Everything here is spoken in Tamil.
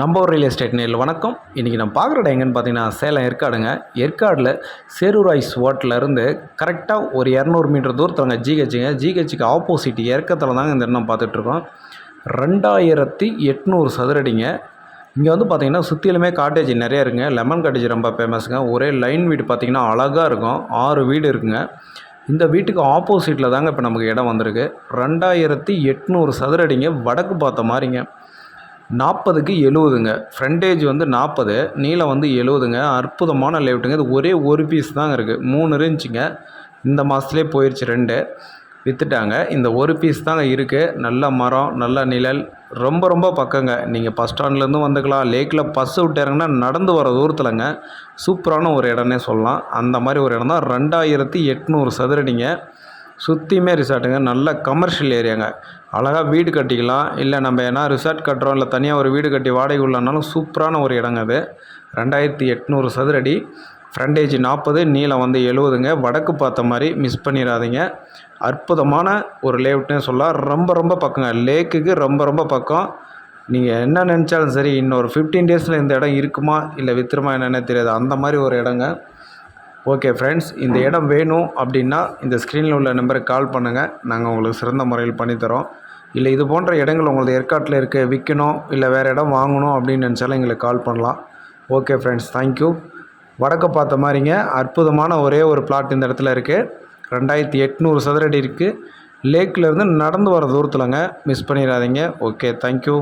நம்ம ஒரு ரியல் எஸ்டேட் நேரில் வணக்கம். இன்றைக்கி நம்ம பார்க்குற இடம் எங்கன்னு பார்த்தீங்கன்னா சேலம் ஏற்காடுங்க. ஏற்காடில் சேரூர் ஐஸ் கரெக்டாக ஒரு இரநூறு மீட்டர் தூரத்துலங்க ஜிஹெச்சுங்க ஜிஹெச்சுக்கு ஆப்போசிட் இறக்கத்தில் தாங்க இந்த இடம் பார்த்துட்ருக்கோம். ரெண்டாயிரத்தி எட்நூறு சதுரடிங்க. இங்கே வந்து பார்த்திங்கன்னா சுற்றிலுமே காட்டேஜ் நிறைய இருக்குங்க. லெமன் காட்டேஜ் ரொம்ப ஃபேமஸுங்க ஒரே லைன் வீடு பார்த்தீங்கன்னா அழகாக இருக்கும். ஆறு வீடு இருக்குங்க. இந்த வீட்டுக்கு ஆப்போசிட்டில் தாங்க இப்போ நமக்கு இடம் வந்திருக்கு. ரெண்டாயிரத்தி எட்நூறு சதுரடிங்க. வடக்கு பார்த்த மாதிரிங்க. நாற்பதுக்கு எழுபதுங்க ஃப்ரண்டேஜ் வந்து நாற்பது நீளம் வந்து எழுபதுங்க அற்புதமான லேவுட்டுங்க இது ஒரே ஒரு பீஸ் தாங்க இருக்குது மூணு இருந்துச்சுங்க. இந்த மாதத்துலேயே போயிடுச்சு ரெண்டு. விற்றுட்டாங்க இந்த ஒரு பீஸ் தாங்க இருக்குது நல்ல மரம் நல்ல நிழல். ரொம்ப ரொம்ப பக்கங்க. நீங்கள் பஸ் ஸ்டாண்ட்லேருந்து வந்துக்கலாம். லேக்கில் பஸ் விட்டாருங்கன்னா நடந்து வர தூரத்தில்ங்க. சூப்பரான ஒரு இடம்னே சொல்லலாம். அந்த மாதிரி ஒரு இடம் தான். ரெண்டாயிரத்தி எட்நூறு சதுரடிங்க. சுற்றியுமே ரிசார்ட்டுங்க நல்ல கமர்ஷியல் ஏரியாங்க அழகாக வீடு கட்டிக்கலாம். இல்லை நம்ம ஏன்னா ரிசார்ட் கட்டுறோம். இல்லை தனியாக ஒரு வீடு கட்டி வாடகை உள்ளனாலும் சூப்பரான ஒரு இடங்க அது. ரெண்டாயிரத்தி எட்நூறு சதுரடி. ஃப்ரண்டேஜ் நாற்பது நீளம் வந்து எழுபதுங்க. வடக்கு பார்த்த மாதிரி மிஸ் பண்ணிடாதீங்க. அற்புதமான ஒரு லேஅவுட்னே சொல்லலாம். ரொம்ப ரொம்ப பக்கங்க. லேக்குக்கு ரொம்ப ரொம்ப பக்கம். நீங்கள் என்ன நினச்சாலும் சரி இன்னொரு ஃபிஃப்டீன் டேஸில் இந்த இடம் இருக்குமா? இல்லை வித்துருமா? என்னென்ன தெரியாது. அந்த மாதிரி ஒரு இடங்க. ஓகே ஃப்ரெண்ட்ஸ் இந்த இடம் வேணும் அப்படின்னா இந்த ஸ்க்ரீனில் உள்ள நம்பருக்கு கால் பண்ணுங்கள் நாங்கள் உங்களுக்கு சிறந்த முறையில் பண்ணித்தரோம் இல்லை இது போன்ற இடங்கள் உங்களது ஏற்காட்டில் இருக்க விற்கணும் இல்லை வேறு இடம் வாங்கணும் அப்படின்னு நினச்சாலும் எங்களுக்கு கால் பண்ணலாம். ஓகே ஃப்ரெண்ட்ஸ் தேங்க்யூ வடக்க பார்த்த மாதிரிங்க அற்புதமான ஒரே ஒரு பிளாட் இந்த இடத்துல இருக்குது ரெண்டாயிரத்தி எட்நூறு சதுரடி இருக்குது லேக்கில் இருந்து நடந்து வர தூரத்தில்ங்க மிஸ் பண்ணிடாதீங்க. Okay thank you